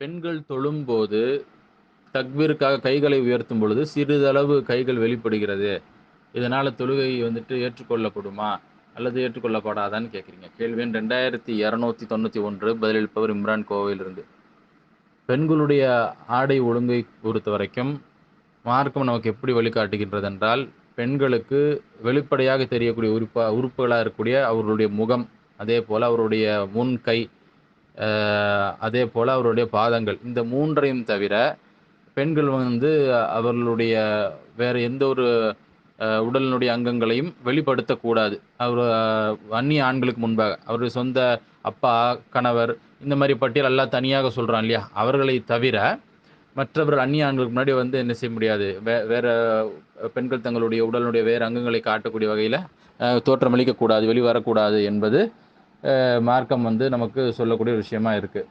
பெண்கள் தொழும்போது தக்பீருக்காக கைகளை உயர்த்தும் பொழுது சிறிதளவு கைகள் வெளிப்படுகிறது. இதனால் தொழுகை வந்துட்டு ஏற்றுக்கொள்ளப்படுமா? அல்லது ஏற்றுக்கொள்ளப்படாதான்னு கேட்குறீங்க கேள்வி ரெண்டாயிரத்தி இரநூத்தி தொண்ணூற்றி ஒன்று பதிலளிப்பவர் இம்ரான் கோவையிலிருந்து. பெண்களுடைய ஆடை ஒழுங்கை பொறுத்த வரைக்கும் மார்க்கம் நமக்கு எப்படி வழிகாட்டுகின்றது என்றால் பெண்களுக்கு வெளிப்படையாக தெரியக்கூடிய உறுப்பா உறுப்புகளாக இருக்கக்கூடிய அவர்களுடைய முகம் அதே போல் அவருடைய முன் கை அதே போல் அவருடைய பாதங்கள். இந்த மூன்றையும் தவிர பெண்கள் வந்து அவர்களுடைய வேறு எந்த ஒரு உடலினுடைய அங்கங்களையும் வெளிப்படுத்தக்கூடாது. அவர் அந்நிய ஆண்களுக்கு முன்பாக. அவருடைய சொந்த அப்பா கணவர் இந்த மாதிரி பட்டியல் எல்லாம் தனியாக சொல்கிறான் இல்லையா? அவர்களை தவிர மற்றவர் அந்நிய ஆண்களுக்கு முன்னாடி வந்து என்ன செய்ய முடியாது? வே வேறு பெண்கள் தங்களுடைய உடலுடைய வேறு அங்கங்களை காட்டக்கூடிய வகையில் தோற்றமளிக்கக்கூடாது வெளிவரக்கூடாது என்பது மார்க்கம் வந்து நமக்கு சொல்லக்கூடிய ஒரு விஷயமா இருக்குது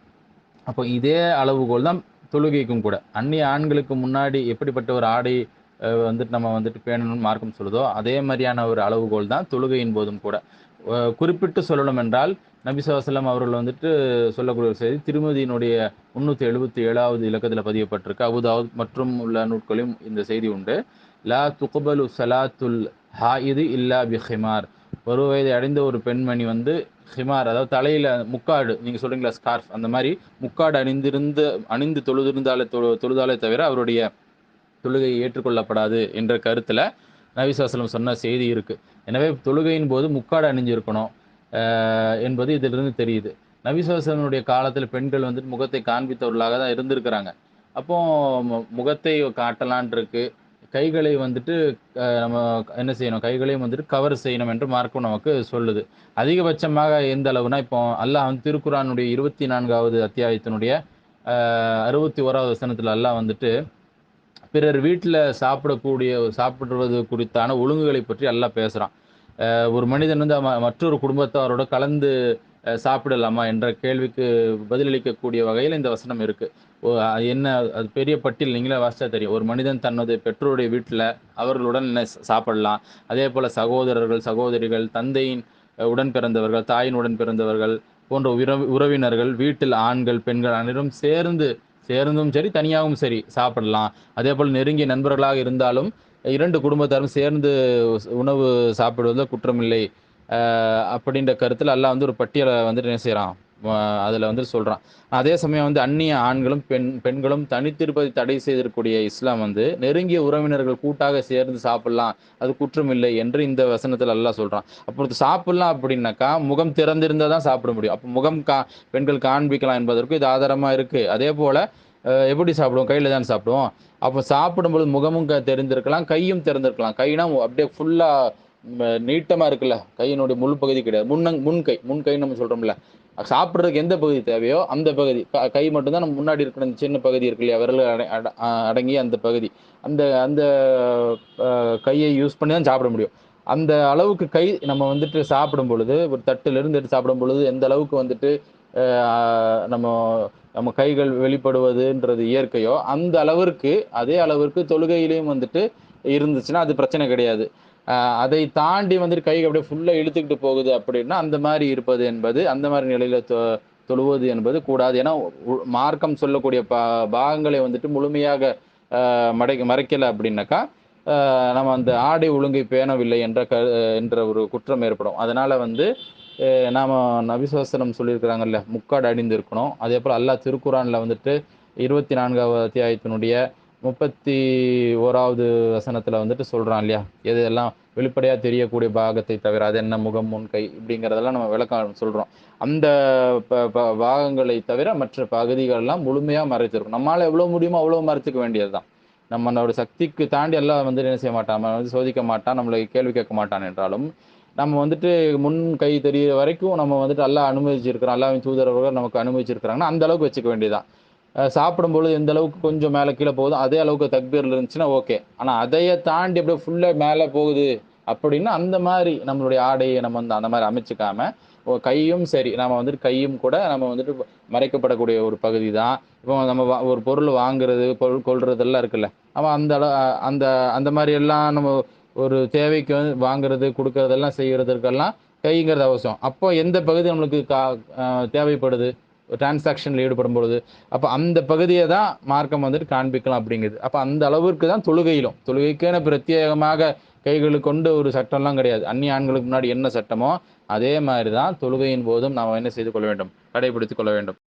அப்போ இதே அளவுகோல் தான் தொழுகைக்கும் கூட. அந்நிய ஆண்களுக்கு முன்னாடி எப்படிப்பட்ட ஒரு ஆடை வந்துட்டு நம்ம வந்துட்டு பேணணும்னு மார்க்கம் சொல்லுதோ அதே மாதிரியான ஒரு அளவுகோல் தான் தொழுகையின் போதும் கூட. குறிப்பிட்டு சொல்லணும் என்றால் நபி ஸல்லல்லாஹு அவர்கள் வந்துட்டு சொல்லக்கூடிய ஒரு செய்தி திருமதியினுடைய முந்நூற்றி எழுபத்தி ஏழாவது இலக்கத்தில் பதியப்பட்டிருக்கு. அபுதாவுத் மற்றும் உள்ள நூட்களிலும் இந்த செய்தி உண்டு. லா துகபலு சலாத்துல் ஹாயிது இல்லா பிஹிமார் ஒரு வயதை அடைந்த ஒரு பெண்மணி வந்து ஹிமார் அதாவது தலையில் முக்காடு நீங்கள் சொல்கிறீங்களா ஸ்கார்ஃப் அந்த மாதிரி முக்காடு அணிந்திருந்து அணிந்து தொழுதிருந்தாலே தொழு தொழுதாலே தவிர அவருடைய தொழுகை ஏற்றுக்கொள்ளப்படாது என்ற கருத்தில் நவிசாசலம் சொன்ன செய்தி இருக்குது எனவே தொழுகையின் போது முக்காடு அணிஞ்சிருக்கணும் என்பது இதிலிருந்து தெரியுது. நபிசாசனுடைய காலத்தில் பெண்கள் வந்துட்டு முகத்தை காண்பித்தவர்களாக தான் இருந்திருக்கிறாங்க. அப்போ மு- முகத்தை காட்டலான் இருக்குது கைகளை வந்துட்டு நம்ம என்ன செய்யணும்? கைகளையும் வந்துட்டு கவர் செய்யணும் என்று மார்க்கம் நமக்கு சொல்லுது. அதிகபட்சமாக எந்த அளவுனா இப்போ அல்லாஹ் வந்து திருக்குறானுடைய இருபத்தி நான்காவது அத்தியாயத்தினுடைய அறுபத்தி ஓராவது வசனத்தில் அல்லாஹ் வந்துட்டு பிறர் வீட்டில் சாப்பிடக்கூடிய சாப்பிடுவது குறித்தான ஒழுங்குகளை பற்றி எல்லாம் பேசுகிறான் ஒரு மனிதன் வந்து ம- மற்றொரு குடும்பத்தாரோட கலந்து சாப்பிடலாமா என்ற கேள்விக்கு பதிலளிக்கக்கூடிய வகையில் இந்த வசனம் இருக்குது ஓ, என்ன அது பெரிய பட்டியல் நீங்களே வாசிச்சா தெரியும். ஒரு மனிதன் தன்னது பெற்றோருடைய வீட்டில் அவர்களுடன் என்ன சாப்பிடலாம். அதே போல் சகோதரர்கள் சகோதரிகள் தந்தையின் உடன் பிறந்தவர்கள் தாயின் உடன் பிறந்தவர்கள் போன்ற உறவு உறவினர்கள் வீட்டில் ஆண்கள் பெண்கள் அனைவரும் சேர்ந்து சேர்ந்தும் சரி தனியாகவும் சரி சாப்பிடலாம். அதே போல் நெருங்கிய நண்பர்களாக இருந்தாலும் இரண்டு குடும்பத்தாரும் சேர்ந்து உணவு சாப்பிடுவதில் குற்றமில்லை. அப்படின்ற கருத்தில் அல்லாஹ் வந்து ஒரு பட்டியலை வந்துட்டு என்ன செய்கிறான் அதில் வந்து சொல்கிறான் அதே சமயம் வந்து அந்நிய ஆண்களும் பெண் பெண்களும் தனித்திருப்பதை தடை செய்திருக்கக்கூடிய இஸ்லாம் வந்து நெருங்கிய உறவினர்கள் கூட்டாக சேர்ந்து சாப்பிடலாம் அது குற்றமில்லை என்று இந்த வசனத்தில் எல்லாம் சொல்கிறான் அப்பொழுது சாப்பிடலாம் அப்படின்னாக்கா முகம் திறந்திருந்தால் தான் சாப்பிட முடியும். அப்போ முகம் கா பெண்கள் காண்பிக்கலாம் என்பதற்கு இது ஆதாரமாக இருக்குது அதே போல் எப்படி சாப்பிடுவோம்? கையில் தான் சாப்பிடுவோம். அப்போ சாப்பிடும்பொழுது முகமும் க தெரிந்திருக்கலாம் கையும் திறந்திருக்கலாம். கைனா அப்படியே ஃபுல்லாக நீட்டமாக இருக்குல்ல கையினுடைய முழு பகுதி கிடையாது. முன்னங் முன்கை முன்கை நம்ம சொல்கிறோம்ல சாப்பிட்றதுக்கு எந்த பகுதி தேவையோ அந்த பகுதி. கை மட்டும்தான் நம்ம முன்னாடி இருக்கிற அந்த சின்ன பகுதி இருக்கு இல்லையா? விரல் அடங்கிய அந்த பகுதி. அந்த அந்த கையை யூஸ் பண்ணி தான் சாப்பிட முடியும். அந்த அளவுக்கு கை நம்ம வந்துட்டு சாப்பிடும் பொழுது ஒரு தட்டில் இருந்துட்டு எடுத்து சாப்பிடும் பொழுது எந்த அளவுக்கு வந்துட்டு நம்ம நம்ம கைகள் வெளிப்படுவதுன்றது இயற்கையோ அந்த அளவிற்கு அதே அளவிற்கு தொழுகையிலையும் வந்துட்டு இருந்துச்சுன்னா அது பிரச்சனை கிடையாது. அதை தாண்டி வந்துட்டு கை அப்படியே ஃபுல்லாக இழுத்துக்கிட்டு போகுது அப்படின்னா அந்த மாதிரி இருப்பது என்பது அந்த மாதிரி நிலையில தொ தொழுவது என்பது கூடாது. ஏன்னா மார்க்கம் சொல்லக்கூடிய பா பாகங்களை வந்துட்டு முழுமையாக மடை மறைக்கலை அப்படின்னாக்கா நம்ம அந்த ஆடை ஒழுங்கை பேணவில்லை என்ற க என்ற ஒரு குற்றம் ஏற்படும். அதனால வந்து நாம் நபிசுவாசனம் சொல்லியிருக்கிறாங்கல்ல முக்காடு அணிந்திருக்கணும் அதே போல் அல்லா திருக்குறானில் வந்துட்டு இருபத்தி நான்காவது அத்தியாயத்தினுடைய முப்பத்தி ஓராவது வசனத்தில் வந்துட்டு சொல்கிறான் இல்லையா? எது எல்லாம் வெளிப்படையாக தெரியக்கூடிய பாகத்தை தவிர அது என்ன முகம் முன் கை இப்படிங்கிறதெல்லாம் நம்ம விளக்கம் சொல்கிறோம் அந்த ப- ப- பாகங்களை தவிர மற்ற பகுதிகள்லாம் முழுமையாக மறைச்சிருக்கும் நம்மளால் எவ்வளோ முடியுமோ அவ்வளோ மறைச்சிக்க வேண்டியது தான் நம்மளோட சக்திக்கு தாண்டி எல்லாம் வந்து என்ன செய்ய மாட்டான்? நம்ம வந்து சோதிக்க மாட்டான் நம்மளை கேள்வி கேட்க மாட்டான் என்றாலும் நம்ம வந்துட்டு முன் கை தெரியிற வரைக்கும் நம்ம வந்துட்டு எல்லாம் அனுமதிச்சிருக்கிறோம் எல்லாமே தூதரவர்கள் நமக்கு அனுமதிச்சிருக்கிறாங்கன்னா அந்த அளவுக்கு வச்சுக்க வேண்டியதான் சாப்பிடும்பொழுது எந்த அளவுக்கு கொஞ்சம் மேலே கீழே போகுதோ அதே அளவுக்கு தக்பீரில் இருந்துச்சுன்னா ஓகே. ஆனால் அதையே தாண்டி அப்படியே ஃபுல்லாக மேலே போகுது அப்படின்னா அந்த மாதிரி நம்மளுடைய ஆடையை நம்ம வந்து அந்த மாதிரி அமைச்சிக்காம ஓ, கையும் சரி நம்ம வந்துட்டு கையும் கூட நம்ம வந்துட்டு மறைக்கப்படக்கூடிய ஒரு பகுதி தான். இப்போ நம்ம வா- ஒரு பொருள் வாங்குறது பொருள் கொள்றதெல்லாம் இருக்குல்ல நம்ம அந்த அந்த அந்த மாதிரி எல்லாம் நம்ம ஒரு தேவைக்கு வந்து வாங்குறது கொடுக்கறதெல்லாம் செய்கிறதுக்கெல்லாம் கைங்கிறது அவசியம். அப்போ எந்த பகுதி நம்மளுக்கு கா தேவைப்படுது? டிரான்சாக்ஷனில் ஈடுபடும் பொழுது அப்போ அந்த பகுதியை தான் மார்க்கம் வந்துட்டு காண்பிக்கலாம் அப்படிங்குது. அப்போ அந்த அளவிற்கு தான் தொழுகையிலும் தொழுகைக்கான பிரத்யேகமாக கைகளை கொண்டு ஒரு சட்டம்லாம் கிடையாது. அந்நிய ஆண்களுக்கு முன்னாடி என்ன சட்டமோ அதே மாதிரி தான் தொழுகையின் போதும் நாம் என்ன செய்து கொள்ள வேண்டும்? கடைபிடித்து கொள்ள வேண்டும்.